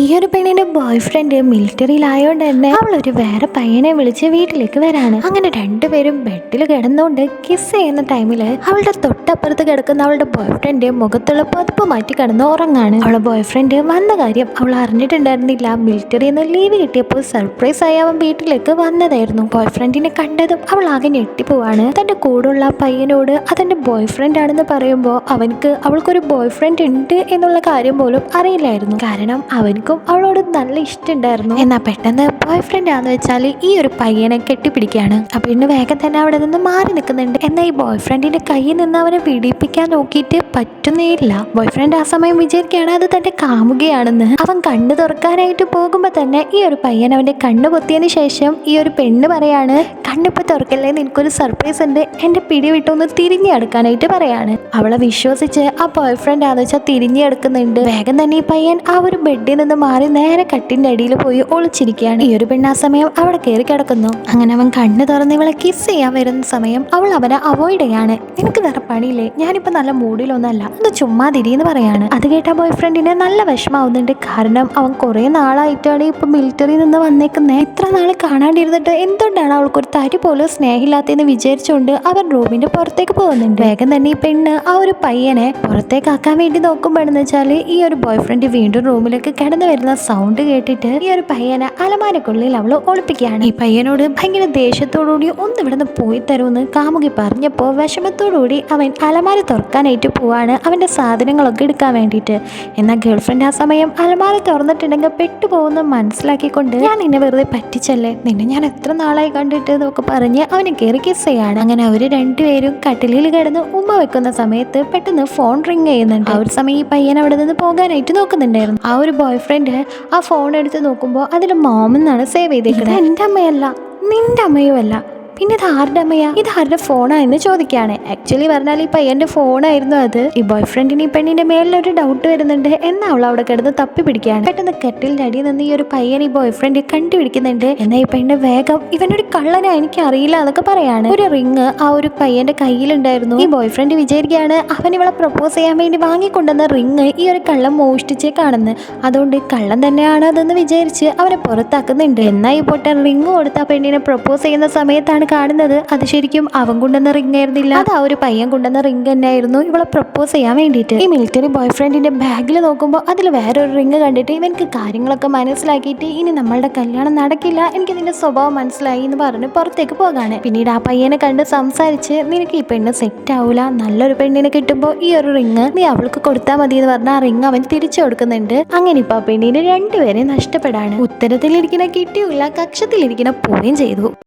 ഈ ഒരു പെണ്ണിന്റെ ബോയ് ഫ്രണ്ട് മിലിറ്ററിയിലായോണ്ട് തന്നെ അവൾ ഒരു വേറെ പയ്യനെ വിളിച്ച് വീട്ടിലേക്ക് വരാണ്. അങ്ങനെ രണ്ടുപേരും ബെഡിൽ കിടന്നുകൊണ്ട് കിസ് ചെയ്യുന്ന ടൈമിൽ അവളുടെ തൊട്ടപ്പുറത്ത് കിടക്കുന്ന അവളുടെ ബോയ് ഫ്രണ്ട് മുഖത്തുള്ള പതുപ്പ് മാറ്റി കിടന്ന് ഉറങ്ങാണ്. അവളെ ബോയ് ഫ്രണ്ട് വന്ന കാര്യം അവൾ അറിഞ്ഞിട്ടുണ്ടായിരുന്നില്ല. മിലിറ്ററിയിൽ നിന്ന് ലീവ് കിട്ടിയപ്പോൾ സർപ്രൈസ് ആയി അവൻ വീട്ടിലേക്ക് വന്നതായിരുന്നു. ബോയ് ഫ്രണ്ടിനെ കണ്ടതും അവൾ ആകെ ഞെട്ടിപ്പോവാണ്. തന്റെ കൂടുള്ള പയ്യനോട് അതെന്റെ ബോയ് ഫ്രണ്ട് ആണെന്ന് പറയുമ്പോൾ അവനക്ക് അവൾക്കൊരു ബോയ് ഫ്രണ്ട് ഉണ്ട് എന്നുള്ള കാര്യം പോലും അറിയില്ലായിരുന്നു. കാരണം അവനക്കും അവളോട് നല്ല ഇഷ്ടമുണ്ടായിരുന്നു. എന്നാ പെട്ടെന്ന് ബോയ് ഫ്രണ്ട് ആണെന്ന് വെച്ചാൽ ഈ ഒരു പയ്യനെ കെട്ടിപ്പിടിക്കുകയാണ്. ആ പെണ്ണ് വേഗം തന്നെ അവിടെ നിന്ന് മാറി നിൽക്കുന്നുണ്ട്. എന്നാൽ ഈ ബോയ് ഫ്രണ്ടിന്റെ കയ്യിൽ നിന്ന് അവനെ പിടിപ്പിക്കാൻ നോക്കിയിട്ട് പറ്റുന്നേയില്ല. ബോയ് ഫ്രണ്ട് ആ സമയം വിചാരിക്കുകയാണ് അത് തന്റെ കാമുകയാണെന്ന്. അവൻ കണ്ണു തുറക്കാനായിട്ട് പോകുമ്പോൾ തന്നെ ഈ ഒരു പയ്യൻ അവന്റെ കണ്ണ് പൊത്തിയതിന് ശേഷം ഈ ഒരു പെണ്ണ് പറയാണ് കണ്ണിപ്പോ തുറക്കല്ലേ? നിനക്കൊരു സർപ്രൈസ് ഉണ്ട്. എന്റെ പിടി വിട്ടൊന്ന് തിരിഞ്ഞെടുക്കാനായിട്ട് പറയാണ്. അവളെ വിശ്വസിച്ച് ആ ബോയ് ഫ്രണ്ട് ആണെന്ന് വെച്ചാൽ തിരിഞ്ഞെടുക്കുന്നുണ്ട് വേഗം തന്നെ ഈ പയ്യൻ ആ ഒരു ബെഡിൽ നിന്ന് മാറി നേരെ കട്ടിന്റെ അടിയിൽ പോയി ഒളിച്ചിരിക്കുകയാണ്. ഈ ഒരു പെണ്ണ് സമയം അവിടെ കയറി കിടക്കുന്നു. അങ്ങനെ അവൻ കണ്ണ് തുറന്ന് ഇവളെ കിസ് ചെയ്യാൻ വരുന്ന സമയം അവൾ അവനെ അവോയ്ഡ് ചെയ്യാണ്. നിനക്ക് വേറെ പണിയില്ലേ? ഞാനിപ്പോ നല്ല മൂഡിലൊന്നല്ല ഒന്ന് ചുമ്മാതിരിയെന്ന് പറയാണ്. അത് കേട്ട ബോയ് ഫ്രണ്ടിന് നല്ല വിഷമാവുന്നുണ്ട് കാരണം അവൻ കുറെ നാളായിട്ടാണ് ഇപ്പൊ മിലിറ്ററിയിൽ നിന്ന് വന്നേക്കുന്നത് ഇത്ര നാൾ കാണാണ്ടിരുന്നിട്ട് എന്തുകൊണ്ടാണ് അവൾക്ക് ഒരു തരി പോലും സ്നേഹമില്ലാത്തതെന്ന് വിചാരിച്ചുകൊണ്ട് അവൻ റൂമിന്റെ പുറത്തേക്ക് പോകുന്നുണ്ട്. വേഗം തന്നെ ഈ പെണ്ണ് ആ ഒരു പയ്യനെ പുറത്തേക്കാക്കാൻ വേണ്ടി നോക്കുമ്പോഴെന്ന് വെച്ചാൽ ഈ ഒരു ബോയ് ഫ്രണ്ട് വീണ്ടും റൂമിലേക്ക് കിടന്നു വരുന്ന സൗണ്ട് കേട്ടിട്ട് ഈ ഒരു പയ്യനെ അലമാരക്കുള്ളിൽ അവൾ ഒളിപ്പിക്കുകയാണ്. ഈ പയ്യനോട് ഭയങ്കര ദേഷ്യത്തോടുകൂടി ഒന്ന് ഇവിടുന്ന് പോയി തരുമെന്ന് കാമുകി പറഞ്ഞപ്പോൾ വിഷമത്തോടുകൂടി അവൻ അലമാര തുറക്കാനായിട്ട് പോവാണ് അവന്റെ സാധനങ്ങളൊക്കെ എടുക്കാൻ വേണ്ടിയിട്ട്. എന്നാൽ ഗേൾഫ്രണ്ട് ആ സമയം അലമാര തുറന്നിട്ടുണ്ടെങ്കിൽ പെട്ടുപോകുന്ന മനസ്സിലാക്കിക്കൊണ്ട് ഞാൻ നിന്നെ വെറുതെ പറ്റിച്ചല്ലേ? നിന്നെ ഞാൻ എത്ര നാളായി കണ്ടിട്ട്? എന്നൊക്കെ പറഞ്ഞ് അവനെ കയറി കിസ് ചെയ്യാണ്. അങ്ങനെ അവർ രണ്ടുപേരും കട്ടിലിൽ കിടന്ന് ഉമ്മ വെക്കുന്ന സമയത്ത് പെട്ടെന്ന് ഫോൺ റിങ് ചെയ്യുന്നുണ്ട്. ആ ഒരു സമയം ഈ പയ്യൻ അവിടെ നിന്ന് പോകാനായിട്ട് നോക്കുന്നുണ്ടായിരുന്നു. ആ ഒരു ബോയ് ഫ്രണ്ട് ആ ഫോൺ എടുത്ത് നോക്കുമ്പോൾ അതിൽ മോമെന്നാണ് സേവ് ചെയ്തേക്കുന്നത് എന്റെ അമ്മയല്ല നിന്റെ അമ്മയും അല്ല പിന്നെ ഇത് ആരുടെ അമ്മയാ? ഇത് ആരുടെ ഫോണാ എന്ന് ചോദിക്കുകയാണ്. ആക്ച്വലി പറഞ്ഞാൽ ഈ പയ്യന്റെ ഫോണായിരുന്നു അത്. ഈ ബോയ് ഫ്രണ്ടിന് ഈ പെണ്ണിന്റെ മേലിലൊരു ഡൗട്ട് വരുന്നുണ്ട്. എന്നാ അവൾ അവിടെ കിടന്ന് തപ്പി പിടിക്കുകയാണ്. പെട്ടെന്ന് കെട്ടിലിന്റെ അടിയിൽ നിന്ന് ഈ ഒരു പയ്യൻ ഈ ബോയ് ഫ്രണ്ട് കണ്ടുപിടിക്കുന്നുണ്ട്. എന്നാ ഈ പെണ്ണിന്റെ വേഗം ഇവനൊരു കള്ളനാ എനിക്ക് അറിയില്ല എന്നൊക്കെ പറയാണ്. ഒരു റിങ് ആ ഒരു പയ്യന്റെ കയ്യിലുണ്ടായിരുന്നു. ഈ ബോയ് ഫ്രണ്ട് വിചാരിക്കുകയാണ് അവൻ ഇവളെ പ്രപ്പോസ് ചെയ്യാൻ വേണ്ടി വാങ്ങിക്കൊണ്ടുവന്ന റിങ് ഈ ഒരു കള്ളം മോഷ്ടിച്ചേ കാണുന്നു. അതുകൊണ്ട് കള്ളം തന്നെയാണ് അതെന്ന് വിചാരിച്ച് അവനെ പുറത്താക്കുന്നുണ്ട്. എന്നാ ഈ പൊട്ടൻ റിങ് കൊടുത്ത പെണ്ണിനെ പ്രപ്പോസ് ചെയ്യുന്ന സമയത്താണ് കാണുന്നത്. അത് ശരിക്കും അവൻ കൊണ്ടുവന്ന റിംഗ് ആയിരുന്നില്ല. അത് ആ ഒരു പയ്യൻ കൊണ്ടുവന്ന റിംഗ് തന്നെയായിരുന്നു ഇവളെ പ്രപ്പോസ് ചെയ്യാൻ വേണ്ടിയിട്ട്. ഈ മിലിറ്ററി ബോയ് ഫ്രണ്ടിന്റെ ബാഗിൽ നോക്കുമ്പോൾ അതിൽ വേറൊരു റിംഗ് കണ്ടിട്ട് ഇവനക്ക് കാര്യങ്ങളൊക്കെ മനസ്സിലാക്കിയിട്ട് ഇനി നമ്മളുടെ കല്യാണം നടക്കില്ല എനിക്ക് നിന്റെ സ്വഭാവം മനസ്സിലായി എന്ന് പറഞ്ഞ് പുറത്തേക്ക് പോകാണ്. പിന്നീട് ആ പയ്യനെ കണ്ട് സംസാരിച്ച് നിനക്ക് ഈ പെണ്ണ് സെറ്റ് ആവൂല. നല്ലൊരു പെണ്ണിനെ കിട്ടുമ്പോൾ ഈ ഒരു റിംഗ് നീ അവൾക്ക് കൊടുത്താൽ മതി എന്ന് പറഞ്ഞ ആ റിംഗ് അവൻ തിരിച്ചു കൊടുക്കുന്നുണ്ട്. അങ്ങനെ ഇപ്പൊ ആ പെണ്ണിന് രണ്ടുപേരെ നഷ്ടപ്പെടാണ്. ഉത്തരത്തിലിരിക്കുന്ന കിട്ടിയില്ല കക്ഷത്തിലിരിക്കുന്ന പോവുകയും ചെയ്തു.